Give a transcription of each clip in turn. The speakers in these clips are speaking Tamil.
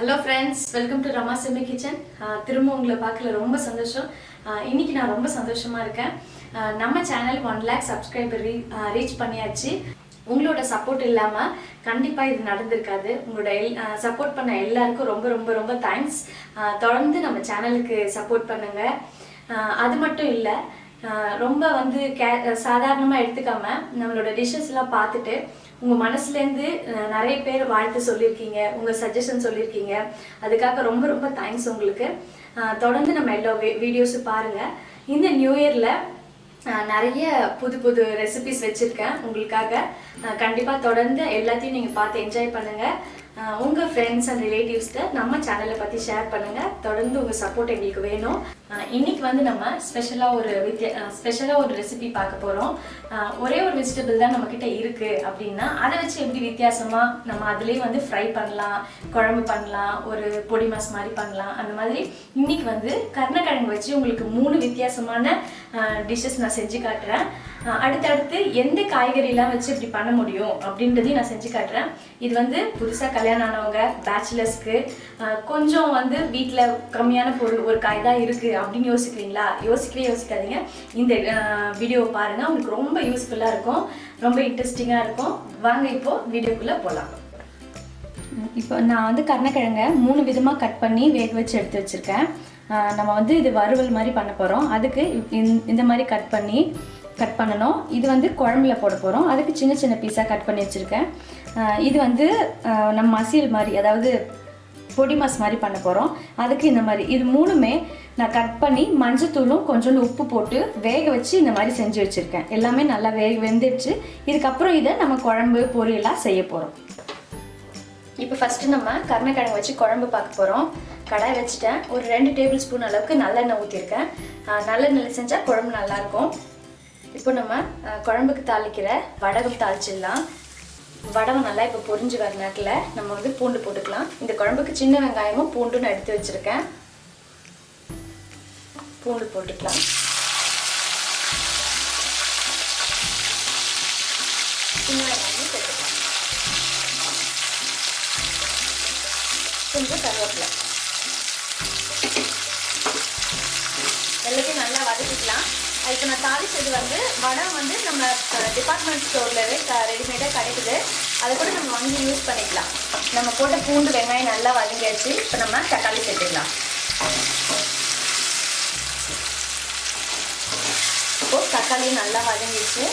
Hello friends welcome to Rama Semmi kitchen திரும்ப உங்களை பார்க்கல ரொம்ப சந்தோஷம். இன்னைக்கு நான் ரொம்ப சந்தோஷமா இருக்கேன். நம்ம சேனல் ஒன் லேக் சப்ஸ்கிரைபர் ரீ ரீச் பண்ணியாச்சு. உங்களோட சப்போர்ட் இல்லாமல் கண்டிப்பாக இது நடந்திருக்காது. உங்களோட எல் சப்போர்ட் பண்ண எல்லாருக்கும் ரொம்ப ரொம்ப ரொம்ப தேங்க்ஸ் தொடர்ந்து நம்ம சேனலுக்கு சப்போர்ட் பண்ணுங்க. அது மட்டும் இல்லை ரொம்ப வந்து கே சாதாரணமாக எடுத்துக்காம நம்மளோட டிஷ்ஷஸ்லாம் பார்த்துட்டு உங்கள் மனசுலேருந்து நிறைய பேர் வாழ்த்து சொல்லியிருக்கீங்க உங்கள் சஜஷன் சொல்லியிருக்கீங்க. அதுக்காக ரொம்ப ரொம்ப தேங்க்ஸ் உங்களுக்கு. தொடர்ந்து நம்ம எல்லா வீடியோஸும் பாருங்கள் இந்த நியூ இயரில் நிறைய புது புது ரெசிபிஸ் வச்சுருக்கேன் உங்களுக்காக. கண்டிப்பாக தொடர்ந்து எல்லாத்தையும் நீங்கள் பார்த்து என்ஜாய் பண்ணுங்கள் உங்கள் ஃப்ரெண்ட்ஸ் அண்ட் ரிலேட்டிவ்ஸ்கிட்ட நம்ம சேனலை பற்றி ஷேர் பண்ணுங்கள் தொடர்ந்து உங்கள் சப்போர்ட் எங்களுக்கு வேணும். இன்னைக்கு வந்து நம்ம ஸ்பெஷலாக ஒரு வித்தியா ஸ்பெஷலாக ஒரு ரெசிபி பார்க்க போகிறோம் ஒரே ஒரு வெஜிடபிள் தான் நம்மக்கிட்ட இருக்குது அப்படின்னா அதை வச்சு எப்படி வித்தியாசமாக நம்ம அதுலேயே வந்து ஃப்ரை பண்ணலாம் குழம்பு பண்ணலாம் ஒரு பொடி மாஸ் மாதிரி பண்ணலாம். அந்த மாதிரி இன்னைக்கு வந்து கருணக்கிழங்கு வச்சு உங்களுக்கு மூணு வித்தியாசமான டிஷ்ஷஸ் நான் செஞ்சு காட்டுறேன். அடுத்தடுத்து எந்த காய்கறிலாம் வச்சு இப்படி பண்ண முடியும் அப்படின்றதையும் நான் செஞ்சு காட்டுறேன். இது வந்து புதுசாக கல்யாணம் ஆனவங்க பேச்சுலர்ஸ்க்கு கொஞ்சம் வந்து வீட்டில் கம்மியான பொருள் ஒரு காய் தான் இருக்குது அப்படின்னு யோசிக்கிறீங்களா? யோசிக்கவே யோசிக்காதீங்க. இந்த வீடியோவை பாருங்கள் உங்களுக்கு ரொம்ப யூஸ்ஃபுல்லாக இருக்கும். ரொம்ப இன்ட்ரெஸ்டிங்காக இருக்கும். வாங்க இப்போது வீடியோக்குள்ளே போகலாம் இப்போ நான் வந்து கருணக்கிழங்க மூணு விதமாக கட் பண்ணி வேக வச்சு எடுத்து வச்சுருக்கேன். நம்ம வந்து இது வறுவல் மாதிரி பண்ண போகிறோம் அதுக்கு இந்த மாதிரி கட் பண்ணி கட் பண்ணணும். இது வந்து குழம்புல போட போகிறோம் அதுக்கு சின்ன சின்ன பீஸாக கட் பண்ணி வச்சுருக்கேன். இது வந்து நம்ம மசியல் மாதிரி அதாவது பொடி மாஸ் மாதிரி பண்ண போகிறோம் அதுக்கு இந்த மாதிரி இது மூணுமே நான் கட் பண்ணி மஞ்சத்தூளும் கொஞ்சோண்டு உப்பு போட்டு வேக வச்சு இந்த மாதிரி செஞ்சு வச்சுருக்கேன். எல்லாமே நல்லா வேக வெந்துடுச்சு. இதுக்கப்புறம் இதை நம்ம குழம்பு பொரியலாக செய்ய போகிறோம் இப்போ ஃபஸ்ட்டு நம்ம கருணைக்கிழங்கு வச்சு குழம்பு பார்க்க போகிறோம் கடாய் வச்சுட்டேன். ஒரு ரெண்டு டேபிள் ஸ்பூன் அளவுக்கு நல்லெண்ணெய் ஊற்றிருக்கேன் நல்லெண்ணெய் செஞ்சால் குழம்பு நல்லாயிருக்கும் இப்போ நம்ம குழம்புக்கு தாளிக்கிற வடகம் தாளிச்சிடலாம். வடகம் நல்லா இப்போ பொரிஞ்சு வர நேரத்தில் நம்ம வந்து பூண்டு போட்டுக்கலாம். இந்த குழம்புக்கு சின்ன வெங்காயமும் பூண்டும் நான் எடுத்து வச்சுருக்கேன். பூண்டு போட்டுக்கலாம். சின்ன கொஞ்சம் கருவேப்பிலை. எல்லாத்தையும் நல்லா வதக்கிக்கலாம். இப்போ நான் தாளிச்சது வந்து வடை வந்து நம்ம டிபார்ட்மெண்ட் ஸ்டோர்லவே ரெடிமேடாக கிடைக்குது. அதை கூட நம்ம வாங்கி யூஸ் பண்ணிக்கலாம். நம்ம போட்ட பூண்டு வெங்காயம் நல்லா வதங்கியாச்சு. இப்போ நம்ம தக்காளி சேர்த்துக்கலாம். இப்போ தக்காளியும் நல்லா வதங்கிடுச்சு.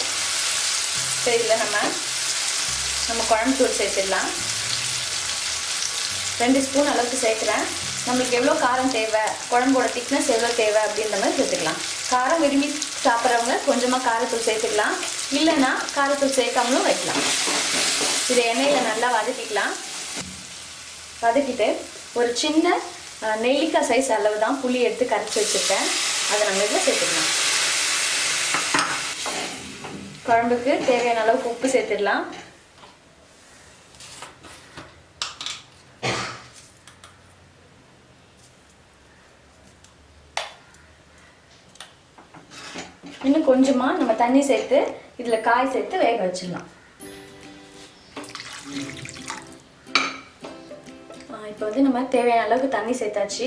இப்போ நம்ம நம்ம குழம்பு தூள் சேர்த்துடலாம். ரெண்டு ஸ்பூன் அளவுக்கு சேர்க்குறேன். நம்மளுக்கு எவ்வளோ காரம் தேவை குழம்போட திக்னஸ் எவ்வளோ தேவை அப்படின்ற மாதிரி சேர்த்துக்கலாம். காரம் விரும்பி சாப்பிட்றவங்க கொஞ்சமாக காரத்தூள் சேர்த்துக்கலாம். இல்லைன்னா காரத்தூள் சேர்க்காமலும் வைக்கலாம். இதை எண்ணெயில் நல்லா வதக்கிக்கலாம். வதக்கிட்டு ஒரு சின்ன நெல்லிக்காய் சைஸ் அளவு தான் புளி எடுத்து கரைச்சி வச்சுருக்கேன். அதை நம்ம இதில் சேர்த்துக்கலாம். குழம்புக்கு தேவையான அளவுக்கு உப்பு சேர்த்துடலாம். இன்னும் கொஞ்சமாக நம்ம தண்ணி சேர்த்து இதில் காய் சேர்த்து வேக வச்சிடலாம். இப்போ வந்து நம்ம தேவையான அளவுக்கு தண்ணி சேர்த்தாச்சு.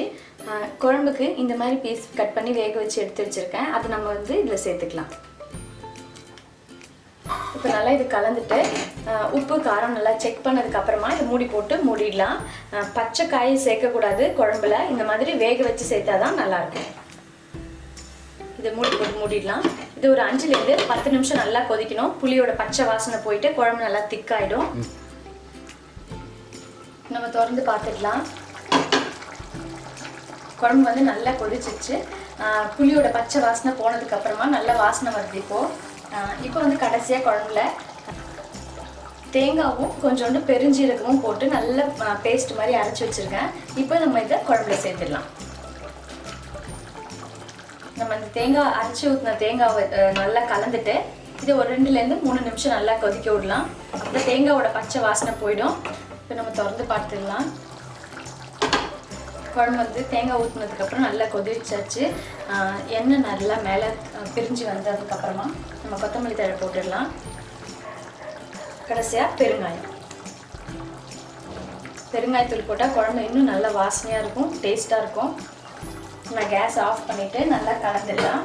குழம்புக்கு இந்த மாதிரி பீஸ் கட் பண்ணி வேக வச்சு எடுத்து வச்சுருக்கேன். அதை நம்ம வந்து இதில் சேர்த்துக்கலாம். இப்போ நல்லா இது கலந்துட்டு உப்பு காரம் நல்லா செக் பண்ணதுக்கு அப்புறமா இதை மூடி போட்டு மூடிடலாம். பச்சை காய் சேர்க்கக்கூடாது குழம்புல. இந்த மாதிரி வேக வச்சு சேர்த்தா தான் நல்லாயிருக்கும் இதை மூடி போட்டு மூடிடலாம். இது ஒரு அஞ்சுலேருந்து பத்து நிமிஷம் நல்லா கொதிக்கணும். புளியோட பச்சை வாசனை போயிட்டு குழம்பு நல்லா திக்காயிடும். நம்ம திறந்து பார்த்துக்கலாம். குழம்பு வந்து நல்லா கொதிச்சிச்சு புளியோட பச்சை வாசனை போனதுக்கு அப்புறமா நல்ல வாசனை வருது இப்போ. ஆஹ் இப்போ வந்து கடைசியாக குழம்புல தேங்காவும் கொஞ்சோண்டு பெருஞ்சீரகமும் போட்டு நல்ல பேஸ்ட் மாதிரி அரைச்சி வச்சிருக்கேன். இப்போ நம்ம இதை குழம்புல சேர்த்துடலாம். நம்ம இந்த தேங்காய் அரைச்சி ஊற்றின தேங்காவை நல்லா கலந்துட்டு இதை ஒரு ரெண்டுலேருந்து மூணு நிமிஷம் நல்லா கொதிக்க விடலாம். அப்போ தேங்காவோட பச்சை வாசனை போயிடும். இப்போ நம்ம திறந்து பார்த்துடலாம். குழம்பு வந்து தேங்காய் ஊற்றினதுக்கப்புறம் நல்லா கொதிச்சாச்சு. எண்ணெய் நல்லா மேலே பிரிஞ்சு வந்ததுக்கப்புறமா நம்ம கொத்தமல்லி தழை போட்டுடலாம். கடைசியாக பெருங்காயம். பெருங்காயத்தூள் போட்டால் குழம்பு இன்னும் நல்லா வாசனையாக இருக்கும் டேஸ்ட்டாக இருக்கும். நான் கேஸ் ஆஃப் பண்ணிவிட்டு நல்லா கலந்துடலாம்.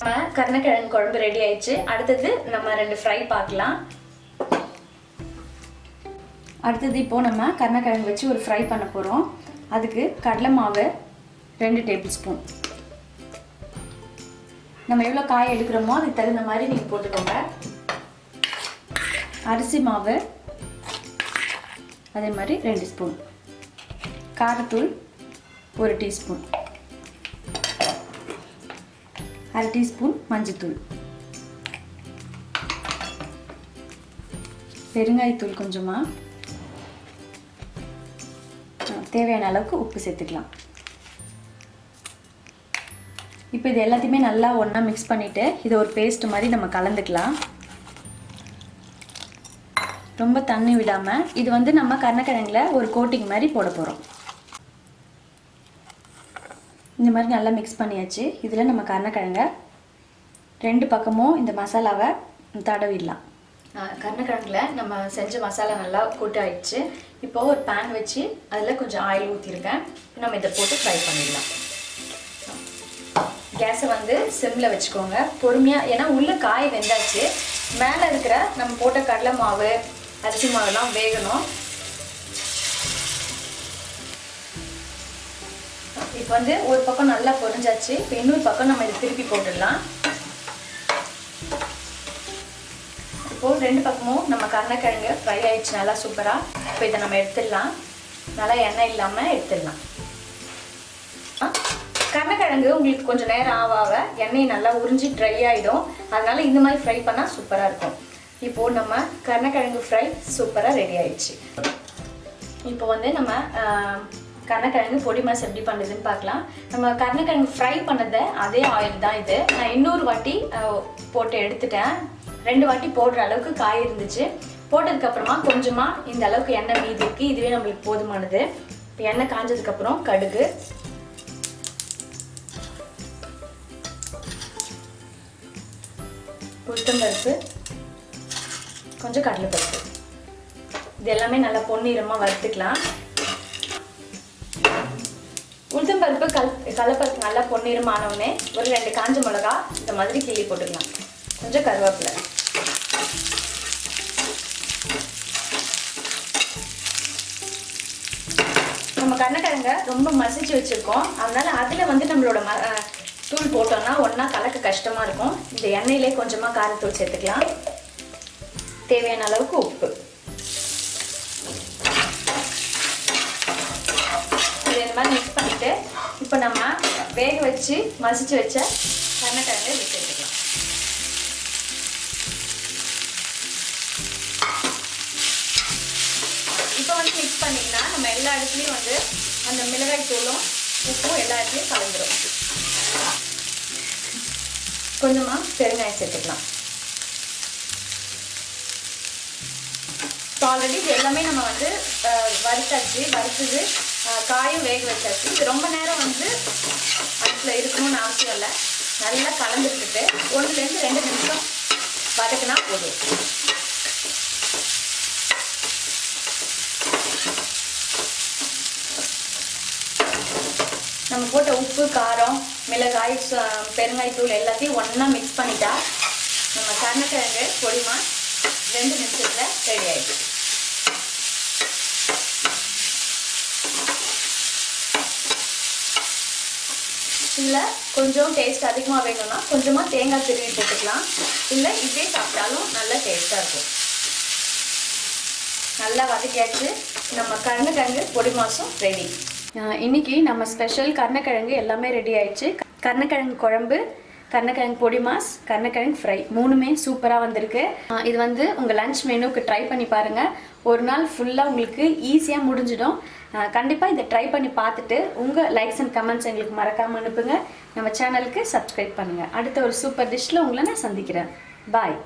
நம்ம கருணக்கிழங்கு குழம்பு ரெடி ஆயிடுச்சு. அடுத்தது நம்ம ரெண்டு ஃப்ரை பார்க்கலாம். அடுத்தது இப்போது நம்ம கருணக்கிழங்கு வச்சு ஒரு ஃப்ரை பண்ண போகிறோம் அதுக்கு கடலை மாவு ரெண்டு டேபிள் ஸ்பூன் நம்ம எவ்வளோ காய் எடுக்கிறோமோ அதுக்கு தகுந்த மாதிரி நீங்கள் போட்டுக்கோங்க. அரிசி மாவு அதே மாதிரி ரெண்டு ஸ்பூன் காரத்தூள் ஒரு டீஸ்பூன். அரை டீஸ்பூன் மஞ்சத்தூள். பெருங்காயத்தூள் கொஞ்சமாக தேவையான அளவுக்கு உப்பு சேர்த்துக்கலாம். இப்போ இது எல்லாத்தையுமே நல்லா ஒன்றா மிக்ஸ் பண்ணிவிட்டு இதை ஒரு பேஸ்ட் மாதிரி நம்ம கலந்துக்கலாம். ரொம்ப தண்ணி விடாமல் இது வந்து நம்ம கருணக்கிழங்கில் ஒரு கோட்டிங் மாதிரி போட போகிறோம் இந்த மாதிரி நல்லா மிக்ஸ் பண்ணியாச்சு. இதில் நம்ம கருணக்கிழங்க ரெண்டு பக்கமும் இந்த மசாலாவை தடவிடலாம். கருணக்கிழங்குல நம்ம செஞ்ச மசாலா நல்லா கூட்டு ஆயிடுச்சு. இப்போ ஒரு பேன் வச்சு அதில் கொஞ்சம் ஆயில் ஊற்றிருக்கேன் நம்ம இதை போட்டு ஃப்ரை பண்ணிடலாம். கேஸை வந்து சிம்மில் வச்சுக்கோங்க. பொறுமையாக ஏன்னா உள்ளே காய் வெந்தாச்சு. மேலே இருக்கிற நம்ம போட்ட கடலை மாவு அரிசி மாவுலாம் வேகணும். இப்போ வந்து ஒரு பக்கம் நல்லா பொரிஞ்சாச்சு. இப்போ இன்னொரு பக்கம் நம்ம இதை திருப்பி போட்டுடலாம். இப்போது ரெண்டு பக்கமும் நம்ம கருணக்கிழங்கு ஃப்ரை ஆயிடுச்சு. நல்லா சூப்பராக இப்போ இதை நம்ம எடுத்துடலாம். நல்லா எண்ணெய் இல்லாமல் எடுத்துடலாம். கருணக்கிழங்கு உங்களுக்கு கொஞ்சம் நேரம் ஆக ஆக எண்ணெய் நல்லா உறிஞ்சி ட்ரை ஆகிடும் அதனால இந்த மாதிரி ஃப்ரை பண்ணால் சூப்பராக இருக்கும். இப்போது நம்ம கருணக்கிழங்கு ஃப்ரை சூப்பராக ரெடி ஆயிடுச்சு. இப்போ வந்து நம்ம கருணக்கிழங்கு பொடி மாஸ் எப்படி பண்ணுறதுன்னு பார்க்கலாம். நம்ம கருணக்கிழங்கு ஃப்ரை பண்ணதை அதே ஆயில் தான் இது. நான் இன்னொரு வாட்டி போட்டு எடுத்துட்டேன். ரெண்டு வாட்டி போடுற அளவுக்கு காய் இருந்துச்சு. போட்டதுக்கப்புறமா கொஞ்சமாக இந்த அளவுக்கு எண்ணெய் மீதி இருக்குது இதுவே நம்மளுக்கு போதுமானது. இப்போ எண்ணெய் காஞ்சதுக்கப்புறம் கடுகு. உளுத்தம்பருப்பு கொஞ்சம் கடலைப்பருப்பு. இது எல்லாமே நல்லா பொன்னிறமாக வறுத்துக்கலாம். உளுத்தம்பருப்பு கல் கடலைப்பருப்பு நல்லா பொன்னிறமானவுடனே ஒரு ரெண்டு காஞ்ச மிளகா இந்த மாதிரி கிள்ளி போட்டுக்கலாம். கொஞ்சம் கருவேப்பிலை. நம்ம கண்ணக்கிழங்க ரொம்ப மசிச்சு வச்சுருக்கோம். அதனால அதில் வந்து நம்மளோட ம தூள் போட்டோம்னா ஒன்றா கலக்க கஷ்டமாக இருக்கும். இந்த எண்ணெயிலே கொஞ்சமாக காரத்தூள் சேர்த்துக்கலாம். தேவையான அளவுக்கு உப்பு இது இந்த மாதிரி மிக்ஸ் பண்ணிவிட்டு இப்போ நம்ம வேக வச்சு மசிச்சு வச்ச கருணக்கிழங்கு இது எடுத்துக்கலாம். இப்போ வந்து மிக்ஸ் பண்ணிங்கன்னா நம்ம எல்லா இடத்துலையும் வந்து அந்த மிளகாய் தூளும் உப்பும் எல்லா இடத்துலையும் கலந்துரும். கொஞ்சமாக பெருங்காயம் சேர்த்துக்கலாம். ஆல்ரெடி இது எல்லாமே நம்ம வந்து வறுத்தாச்சு வறுத்தது காயும் வேக வச்சாச்சு. இது ரொம்ப நேரம் வந்து அடுப்பில் இருக்கணும்னு அவசியம் இல்லை. நல்லா கலந்துக்கிட்டு ஒன்றுலேருந்து ரெண்டு நிமிஷம் வதக்குனா போதும். நம்ம போட்ட உப்பு காரம் மிளகாய் பெருங்காயத்தூள் எல்லாத்தையும் ஒன்றா மிக்ஸ் பண்ணிட்டா நம்ம கருணக்கிழங்கு பொடிமா ரெண்டு நிமிஷத்தில் ரெடி ஆகிடுச்சு இல்லை கொஞ்சம் டேஸ்ட் அதிகமாக வேணும்னா கொஞ்சமாக தேங்காய் திருவி போட்டுக்கலாம். இல்லை இதே சாப்பிட்டாலும் நல்ல டேஸ்ட்டாக இருக்கும். நல்லா வதக்கியாச்சு. நம்ம கருணக்கிழங்கு பொடி மாதம் ரெடி இன்னைக்கு நம்ம ஸ்பெஷல் கருணக்கிழங்கு எல்லாமே ரெடி ஆயிடுச்சு. கருணக்கிழங்கு குழம்பு கருணக்கிழங்கு பொடி மாஸ் கருணக்கிழங்கு ஃப்ரை மூணுமே சூப்பராக வந்திருக்கு. இது வந்து உங்கள் லஞ்ச் மெனுக்கு ட்ரை பண்ணி பாருங்கள் ஒரு நாள் ஃபுல்லாக உங்களுக்கு ஈஸியாக முடிஞ்சிடும். கண்டிப்பாக இதை ட்ரை பண்ணி பார்த்துட்டு உங்கள் லைக்ஸ் அண்ட் கமெண்ட்ஸ் எங்களுக்கு மறக்காமல் அனுப்புங்க. நம்ம சேனலுக்கு சப்ஸ்கிரைப் பண்ணுங்கள் அடுத்த ஒரு சூப்பர் டிஷ்ஷில் உங்களை நான் சந்திக்கிறேன். பாய்